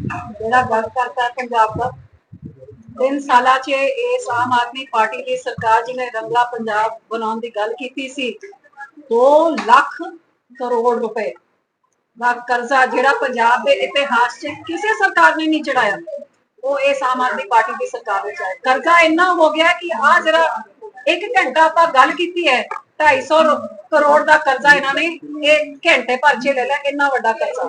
ਜਿਹੜਾ ਗੱਲ ਕਰਤਾ ਪੰਜਾਬ ਦਾ, ਤਿੰਨ ਸਾਲਾਂ 'ਚ ਇਸ ਆਮ ਆਦਮੀ ਪਾਰਟੀ ਦੀ ਸਰਕਾਰ ਜਿਹਨੇ ਰੰਗਲਾ ਪੰਜਾਬ ਬਣਾਉਣ ਦੀ ਗੱਲ ਕੀਤੀ ਸੀ 2 ਲੱਖ ਕਰੋੜ ਰੁਪਏ ਦਾ ਕਰਜ਼ਾ ਜਿਹੜਾ ਪੰਜਾਬ ਦੇ ਇਤਿਹਾਸ 'ਚ ਕਿਸੇ ਸਰਕਾਰ ਨੇ ਨਹੀਂ ਚੜਾਇਆ ਉਹ ਇਸ ਆਮ ਆਦਮੀ ਪਾਰਟੀ ਦੀ ਸਰਕਾਰ ਵਿੱਚ ਆਇਆ। ਕਰਜ਼ਾ ਇੰਨਾ ਹੋ ਗਿਆ ਕਿ ਆ ਜਿਹੜਾ ਇੱਕ ਘੰਟਾ ਆਪਾਂ ਗੱਲ ਕੀਤੀ ਹੈ 250 ਕਰੋੜ ਦਾ ਕਰਜ਼ਾ ਇਹਨਾਂ ਨੇ ਇੱਕ ਘੰਟੇ ਭਰ 'ਚ ਲੈ ਲਿਆ, ਇੰਨਾ ਵੱਡਾ ਕਰਜ਼ਾ।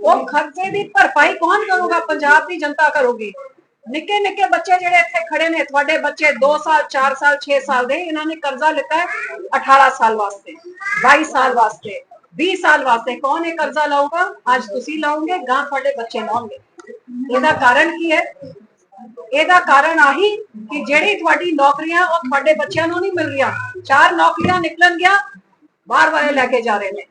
ਉਹ ਖਰਚੇ ਦੀ ਭਰਪਾਈ ਕੌਣ ਕਰੂਗਾ ਪੰਜਾਬ ਦੀ ਜਨਤਾ ਕਰੂਗੀ ਨਿੱਕੇ ਨਿੱਕੇ ਬੱਚੇ ਜਿਹੜੇ ਇੱਥੇ ਖੜੇ ਨੇ ਤੁਹਾਡੇ ਬੱਚੇ 2 ਸਾਲ 4 ਸਾਲ 6 ਸਾਲ ਦੇ ਇਹਨਾਂ ਨੇ ਕਰਜ਼ਾ ਲਿੱਤਾ ਹੈ 18 ਸਾਲ ਵਾਸਤੇ 22 ਸਾਲ ਵਾਸਤੇ 20 ਸਾਲ ਵਾਸਤੇ ਕੌਣ ਇਹ ਕਰਜ਼ਾ ਲਾਊਗਾ ਅੱਜ ਤੁਸੀਂ ਲਾਓਗੇ ਗਾਂ ਤੁਹਾਡੇ ਬੱਚੇ ਲਾਉਣਗੇ ਇਹਦਾ ਕਾਰਨ ਕੀ ਹੈ ਇਹਦਾ ਕਾਰਨ ਆਹੀ ਕਿ ਜਿਹੜੀ ਤੁਹਾਡੀ ਨੌਕਰੀਆਂ ਉਹ ਤੁਹਾਡੇ ਬੱਚਿਆਂ ਨੂੰ ਨਹੀਂ ਮਿਲ ਰਹੀਆਂ ਚਾਰ ਨੌਕਰੀਆਂ ਨਿਕਲਣਗੀਆਂ ਬਾਹਰ ਵਾਲੇ ਲੈ ਕੇ ਜਾ ਰਹੇ ਨੇ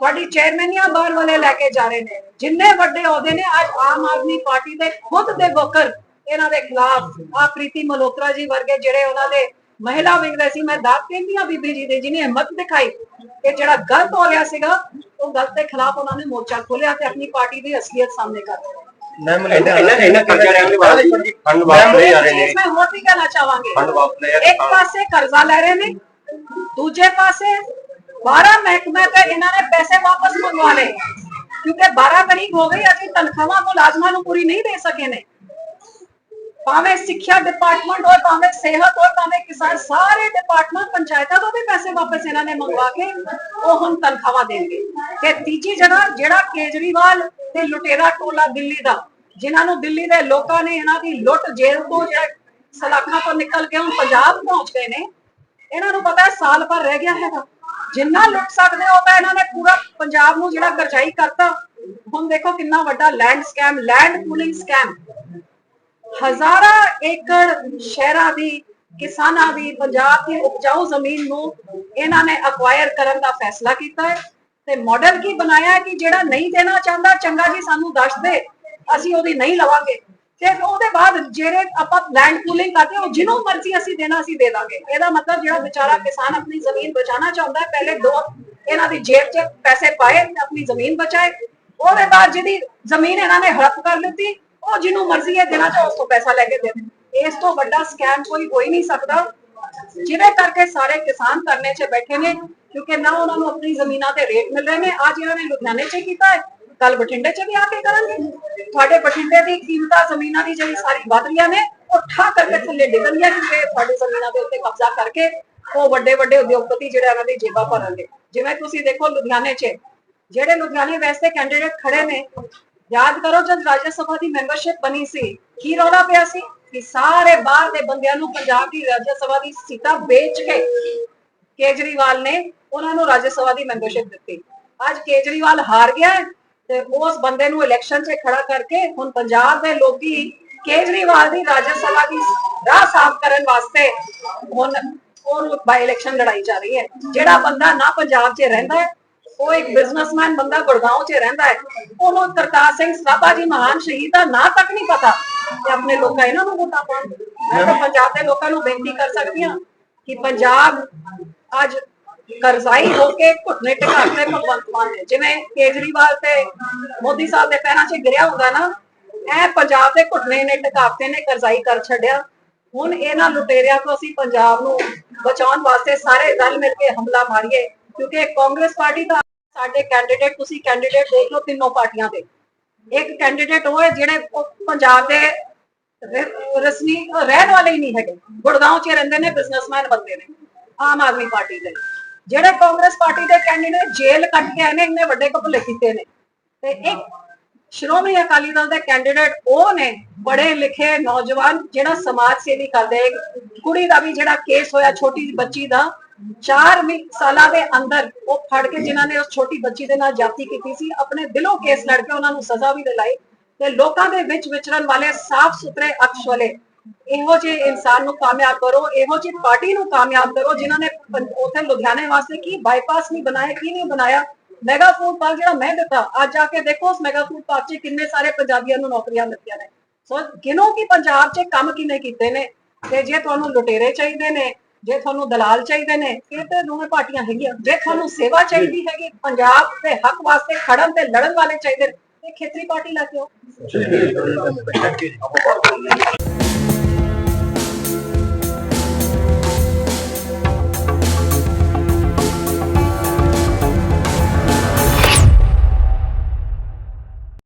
ਤੁਹਾਡੀ ਚੇਅਰਮੈਨੀਆਂ ਬਾਹਰ ਵਾਲੇ ਲੈ ਕੇ ਜਾ ਰਹੇ ਨੇ। ਜਿੰਨੇ ਵੱਡੇ ਅਹੁਦੇ ਨੇ ਅੱਜ ਆਮ ਆਦਮੀ ਪਾਰਟੀ ਦੇ ਖੁਦ ਦੇ ਵੋਕਰ ਇਹਨਾਂ ਦੇ ਖਿਲਾਫ ਆ ਪ੍ਰੀਤੀ ਮਲੋਤਰਾ ਜੀ ਵਰਗੇ ਜਿਹੜੇ ਉਹਨਾਂ ਦੇ ਮਹਿਲਾ ਵਿੰਗ ਦੇ ਸੀ ਮੈਂ ਦਾਤ ਕਹਿੰਦੀ ਆ ਬੀਬੀ ਜੀ ਦੇ ਜਿਹਨੇ ਹਿੰਮਤ ਦਿਖਾਈ ਕਿ ਜਿਹੜਾ ਗਲਤ ਹੋ ਰਿਹਾ ਸੀਗਾ ਉਹ ਗਲਤ ਦੇ ਖਿਲਾਫ ਉਹਨਾਂ ਨੇ ਮੋਰਚਾ ਖੋਲਿਆ ਤੇ ਆਪਣੀ ਪਾਰਟੀ ਦੀ ਅਸਲੀਅਤ ਸਾਹਮਣੇ ਕਰ ਦਿੱਤੀ। ਮੈਮ ਇਹਨਾਂ ਇਹਨਾਂ ਇਹਨਾਂ ਕਰਜ਼ਾ ਲੈਣ ਦੇ ਬਾਅਦ ਫੰਡ ਵਾਪਸ ਆ ਰਹੇ ਨੇ। ਮੈਂ ਹੋਰ ਵੀ ਕਹਿਣਾ ਚਾਹਾਂਗੇ? ਫੰਡ ਵਾਪਸ ਲੈ ਰਹੇ ਇੱਕ ਪਾਸੇ ਕਰਜ਼ਾ ਲੈ ਰਹੇ ਨੇ ਦੂਜੇ ਪਾਸੇ 12 ਮਹਿਕਮੇ ਤੇ ਇਹਨਾਂ ਨੇ ਪੈਸੇ ਵਾਪਸ ਮੰਗਵਾ ਲਏ। ਕਿਉਂਕਿ 12 ਤਰੀਕ ਹੋ ਗਈ, ਅਸੀਂ ਤਨਖਾਹਾਂ ਮੁਲਾਜ਼ਮਾਂ ਨੂੰ ਪੂਰੀ ਨਹੀਂ ਦੇ ਸਕੇ ਨੇ। ਭਾਵੇਂ ਸਿੱਖਿਆ ਡਿਪਾਰਟਮੈਂਟ ਹੋਏ, ਭਾਵੇਂ ਸਿਹਤ ਹੋਏ, ਭਾਵੇਂ ਕਿਸਾਨ, ਸਾਰੇ ਡਿਪਾਰਟਮੈਂਟ ਪੰਚਾਇਤਾਂ ਤੋਂ ਵੀ ਪੈਸੇ ਵਾਪਸ ਇਹਨਾਂ ਨੇ ਮੰਗਵਾ ਕੇ ਉਹ ਹੁਣ ਤਨਖਾਹਾਂ ਦੇਣਗੇ। ਤੇ ਤੀਜੀ ਜਗ੍ਹਾ, ਜਿਹੜਾ ਕੇਜਰੀਵਾਲ ਤੇ ਲੁਟੇਰਾ ਟੋਲਾ ਦਿੱਲੀ ਦਾ, ਜਿਨ੍ਹਾਂ ਨੂੰ ਦਿੱਲੀ ਦੇ ਲੋਕਾਂ ਨੇ ਇਹਨਾਂ ਦੀ ਲੁੱਟ ਜੇਲ੍ਹ ਤੋਂ ਜਿਹੜਾ ਸਲਾਖਾਂ ਤੋਂ ਨਿਕਲ ਕੇ ਹੁਣ ਪੰਜਾਬ ਪਹੁੰਚ ਗਏ ਨੇ, ਇਹਨਾਂ ਨੂੰ ਪਤਾ ਹੈ ਸਾਲ ਭਰ ਰਹਿ ਗਿਆ ਹੈਗਾ। ਜਿੰਨਾ ਲੁੱਟ ਸਕਦੇ ਹੋ ਤਾਂ ਇਹਨਾਂ ਨੇ ਪੂਰਾ ਪੰਜਾਬ ਨੂੰ ਜਿਹੜਾ ਕਰਜ਼ਾਈ ਕਰਤਾ। ਹੁਣ ਦੇਖੋ ਕਿੰਨਾ ਵੱਡਾ land scam land pooling scam ਹਜ਼ਾਰਾਂ ਏਕੜ ਸ਼ਹਿਰਾਂ ਦੀ, ਕਿਸਾਨਾਂ ਦੀ, ਪੰਜਾਬ ਦੀ ਉਪਜਾਊ ਜ਼ਮੀਨ ਨੂੰ ਇਹਨਾਂ ਨੇ ਅਕਵਾਇਰ ਕਰਨ ਦਾ ਫੈਸਲਾ ਕੀਤਾ ਹੈ। ਤੇ ਮਾਡਲ ਕੀ ਬਣਾਇਆ ਕਿ ਜਿਹੜਾ ਨਹੀਂ ਦੇਣਾ ਚਾਹੁੰਦਾ, ਚੰਗਾ ਜੀ ਸਾਨੂੰ ਦੱਸ ਦੇ, ਅਸੀਂ ਉਹਦੀ ਨਹੀਂ ਲਵਾਂਗੇ। ਤੇ ਉਹਦੇ ਬਾਅਦ ਜਿਹੜੇ ਆਪਾਂ ਲੈਂਡ ਪੂਲਿੰਗ ਕਰਦੇ ਹਾਂ, ਜਿਹਨੂੰ ਮਰਜ਼ੀ ਅਸੀਂ ਦੇਣਾ ਅਸੀਂ ਦੇ ਦਾਂਗੇ। ਇਹਦਾ ਮਤਲਬ ਜਿਹੜਾ ਵਿਚਾਰਾ ਕਿਸਾਨ ਆਪਣੀ ਜ਼ਮੀਨ ਬਚਾਉਣਾ ਚਾਹੁੰਦਾ ਹੈ ਪਹਿਲੇ ਦੋ ਇਹਨਾਂ ਦੀ ਜੇਬ 'ਚ ਪੈਸੇ ਪਾਏ ਆਪਣੀ ਜ਼ਮੀਨ ਬਚਾਏ। ਉਹਦੇ ਬਾਅਦ ਜਿਹਦੀ ਜ਼ਮੀਨ ਇਹਨਾਂ ਨੇ ਹੜਪ ਕਰ ਲਿੱਤੀ ਉਹ ਜਿਹਨੂੰ ਮਰਜ਼ੀ ਹੈ ਦੇਣਾ ਚਾਹੋ ਉਸ ਤੋਂ ਪੈਸਾ ਲੈ ਕੇ ਦੇ ਦੇ ਇਸ ਤੋਂ ਵੱਡਾ ਸਕੈਮ ਕੋਈ ਹੋ ਹੀ ਨਹੀਂ ਸਕਦਾ। ਜਿਹਦੇ ਕਰਕੇ ਸਾਰੇ ਕਿਸਾਨ ਕਰਨੇ 'ਚ ਬੈਠੇ ਨੇ ਕਿਉਂਕਿ ਨਾ ਉਹਨਾਂ ਨੂੰ ਆਪਣੀ ਜ਼ਮੀਨਾਂ ਤੇ ਰੇਟ ਮਿਲ ਰਹੇ ਨੇ। ਅੱਜ ਇਹਨਾਂ ਨੇ ਲੁਧਿਆਣੇ 'ਚ ਕੀਤਾ ਹੈ। ਕੱਲ ਬਠਿੰਡੇ 'ਚ ਵੀ ਆ ਕੇ ਕਰਨਗੇ ਤੁਹਾਡੇ ਬਠਿੰਡੇ ਦੀ ਕੀਮਤਾਂ ਜ਼ਮੀਨਾਂ ਦੀ ਜਿਹੜੀ ਸਾਰੀ ਵਧ ਰਹੀਆਂ ਨੇ, ਉਹ ਠਾ ਕਰਕੇ ਥੱਲੇ ਡਿੱਗ ਰਹੀਆਂ ਕਿਉਂਕਿ ਤੁਹਾਡੀ ਜ਼ਮੀਨਾਂ ਦੇ ਉੱਤੇ ਕਬਜ਼ਾ ਕਰਕੇ ਉਹ ਵੱਡੇ ਵੱਡੇ ਉਦਯੋਗਪਤੀ ਜਿਹੜੇ ਉਹਨਾਂ ਦੀ ਜੇਬਾਂ ਭਰਨਗੇ ਜਿਵੇਂ ਤੁਸੀਂ ਦੇਖੋ ਲੁਧਿਆਣੇ 'ਚ, ਜਿਹੜੇ ਲੁਧਿਆਣੇ ਵੈਸੇ ਕੈਂਡੀਡੇਟ ਖੜੇ ਨੇ, ਯਾਦ ਕਰੋ ਜਦ ਰਾਜ ਸਭਾ ਦੀ ਮੈਂਬਰਸ਼ਿਪ ਬਣੀ ਸੀ, ਕੀ ਰੌਲਾ ਪਿਆ ਸੀ? ਕਿ ਸਾਰੇ ਬਾਹਰ ਦੇ ਬੰਦਿਆਂ ਨੂੰ ਪੰਜਾਬ ਦੀ ਰਾਜ ਸਭਾ ਦੀ ਸੀਟਾਂ ਵੇਚ ਕੇ ਕੇਜਰੀਵਾਲ ਨੇ ਉਹਨਾਂ ਨੂੰ ਰਾਜ ਸਭਾ ਦੀ ਮੈਂਬਰਸ਼ਿਪ ਦਿੱਤੀ। ਅੱਜ ਕੇਜਰੀਵਾਲ ਹਾਰ ਗਿਆ ਹੈ। ਤੇ ਉਸ ਬੰਦੇ ਨੂੰ ਇਲੈਕਸ਼ਨ 'ਚ ਖੜਾ ਕਰਕੇ ਹੁਣ ਪੰਜਾਬ ਦੇ ਲੋਕੀ ਕੇਜਰੀਵਾਲ ਦੀ ਰਾਜ ਸਭਾ ਦੀ ਰਾਹ ਸਾਫ਼ ਕਰਨ ਵਾਸਤੇ ਹੁਣ ਉਹ ਬਾਈ ਇਲੈਕਸ਼ਨ ਲੜਾਈ ਜਾ ਰਹੀ ਹੈ। ਜਿਹੜਾ ਬੰਦਾ ਨਾ ਪੰਜਾਬ 'ਚ ਰਹਿੰਦਾ ਹੈ ਉਹ ਇੱਕ ਬਿਜ਼ਨਸਮੈਨ ਬੰਦਾ ਗੁੜਗਾਉਂ 'ਚ ਰਹਿੰਦਾ ਹੈ। ਉਹਨੂੰ ਕਰਤਾਰ ਸਿੰਘ ਸਰਾਭਾ ਜੀ ਮਹਾਨ ਸ਼ਹੀਦ ਦਾ ਨਾਂ ਤੱਕ ਨਹੀਂ ਪਤਾ ਤੇ ਆਪਣੇ ਲੋਕਾਂ ਇਹਨਾਂ ਨੂੰ ਵੋਟਾਂ ਪਾਉਣ। ਮੈਂ ਤਾਂ ਪੰਜਾਬ ਦੇ ਲੋਕਾਂ ਨੂੰ ਬੇਨਤੀ ਕਰ ਸਕਦੀ ਹਾਂ ਕਿ ਪੰਜਾਬ ਅੱਜ ਕਰਜ਼ਾਈ ਹੋ ਕੇ ਘੁੱਟਨੇ ਟਿਕਾਤੇ ਭਗਵੰਤ ਮਾਨ ਨੇ। ਜਿਵੇਂ ਕੇਜਰੀਵਾਲ ਤੇ ਮੋਦੀ ਸਾਹਿਬ ਦੇ ਪੈਰਾਂ 'ਚ ਗਿਰਿਆ ਹੁੰਦਾ ਨਾ ਇਹ ਪੰਜਾਬ ਦੇ ਘੁੱਟਨੇ ਨੇ ਟਿਕਾਤੇ ਨੇ, ਕਰਜ਼ਾਈ ਕਰ ਛੱਡਿਆ। ਹੁਣ ਇਹਨਾਂ ਲੁਟੇਰਿਆਂ ਤੋਂ ਅਸੀਂ ਪੰਜਾਬ ਨੂੰ ਬਚਾਉਣ ਵਾਸਤੇ ਸਾਰੇ ਰਲ ਮਿਲ ਕੇ ਹਮਲਾ ਮਾਰੀਏ, ਕਿਉਂਕਿ ਕਾਂਗਰਸ ਪਾਰਟੀ ਦਾ ਸਾਡੇ ਕੈਂਡੀਡੇਟ ਤੁਸੀਂ ਕੈਂਡੀਡੇਟ ਦੇਖ ਲਓ ਤਿੰਨੋਂ ਪਾਰਟੀਆਂ ਦੇ। ਇੱਕ ਕੈਂਡੀਡੇਟ ਉਹ ਹੈ ਜਿਹੜੇ ਪੰਜਾਬ ਦੇ ਰਸਮੀ ਰਹਿਣ ਵਾਲੇ ਹੀ ਨਹੀਂ ਹੈਗੇ। ਗੁੜਗਾਉਂ 'ਚ ਰਹਿੰਦੇ ਨੇ ਬਿਜ਼ਨਸਮੈਨ ਬੰਦੇ ਨੇ, ਆਮ ਆਦਮੀ ਪਾਰਟੀ ਦੇ। ਜਿਹੜੇ ਕਾਂਗਰਸ ਪਾਰਟੀ ਦੇ ਕੈਂਡੀਡੇਟ ਜੇਲ੍ਹ ਕੱਟ ਕੇ ਆਏ ਨੇ, ਇੰਨੇ ਵੱਡੇ ਕਪਲੇ ਕੀਤੇ ਨੇ। ਤੇ ਇੱਕ ਸ਼੍ਰੋਮਣੀ ਅਕਾਲੀ ਦਲ ਦੇ ਕੈਂਡੀਡੇਟ ਉਹ ਨੇ ਬੜੇ ਲਿਖੇ ਨੌਜਵਾਨ ਜਿਹੜਾ ਸਮਾਜ ਸੇਵੀ ਕਰਦੇ, ਕੁੜੀ ਦਾ ਵੀ ਜਿਹੜਾ ਕੇਸ ਹੋਇਆ ਛੋਟੀ ਬੱਚੀ ਦਾ 4 ਸਾਲਾਂ ਦੇ ਅੰਦਰ ਉਹ ਫੜ ਕੇ ਜਿਨ੍ਹਾਂ ਨੇ ਉਸ ਛੋਟੀ ਬੱਚੀ ਦੇ ਨਾਲ ਜਾਤੀ ਕੀਤੀ ਸੀ, ਆਪਣੇ ਦਿਲੋਂ ਕੇਸ ਲੜ ਕੇ ਉਹਨਾਂ ਨੂੰ ਸਜ਼ਾ ਵੀ ਦਿਲਾਈ ਤੇ ਲੋਕਾਂ ਦੇ ਵਿੱਚ ਵਿਚਰਨ ਵਾਲੇ ਸਾਫ਼ ਸੁਥਰੇ ਅਕਸ਼ ਵਾਲੇ ਇਹੋ ਜਿਹੇ ਇਨਸਾਨ ਨੂੰ ਕਾਮਯਾਬ ਕਰੋ ਇਹੋ ਜਿਹੀ ਪਾਰਟੀ ਨੂੰ ਕਾਮਯਾਬ ਕਰੋ ਜਿਨ੍ਹਾਂ ਨੇ ਪੰ- ਲੁਧਿਆਣੇ ਵਾਸਤੇ ਕੀ ਬਾਈਪਾਸ ਨਹੀਂ ਬਣਾਇਆ ਕੀ ਨਹੀਂ ਬਣਾਇਆ ਮੈਗਾ ਫੂਡ ਪਾਰਕ ਜਿਹੜਾ ਮੈਂ ਦਿੱਤਾ ਅੱਜ ਜਾ ਕੇ ਦੇਖੋ ਉਸ ਮੈਗਾ ਫੂਡ ਪਾਰਕ 'ਚ ਕਿੰਨੇ ਸਾਰੇ ਪੰਜਾਬੀਆਂ ਨੂੰ ਨੌਕਰੀਆਂ ਮਿਲੀਆਂ ਨੇ ਸੋ ਗਿਨੋ ਕਿ ਪੰਜਾਬ 'ਚ ਕੰਮ ਕਿਨੇ ਕੀਤੇ ਨੇ ਤੇ ਜੇ ਤੁਹਾਨੂੰ ਲੁਟੇਰੇ ਚਾਹੀਦੇ ਨੇ ਜੇ ਤੁਹਾਨੂੰ ਦਲਾਲ ਚਾਹੀਦੇ ਨੇ ਇਹ ਤੇ ਦੋਵੇਂ ਪਾਰਟੀਆਂ ਹੈਗੀਆਂ ਜੇ ਤੁਹਾਨੂੰ ਸੇਵਾ ਚਾਹੀਦੀ ਹੈਗੀ ਪੰਜਾਬ ਦੇ ਹੱਕ ਵਾਸਤੇ ਖੜਨ ਤੇ ਲੜਨ ਵਾਲੇ ਚਾਹੀਦੇ ਨੇ ਤੇ ਖੇਤਰੀ ਪਾਰਟੀ ਲੈ ਕੇ ਆਓ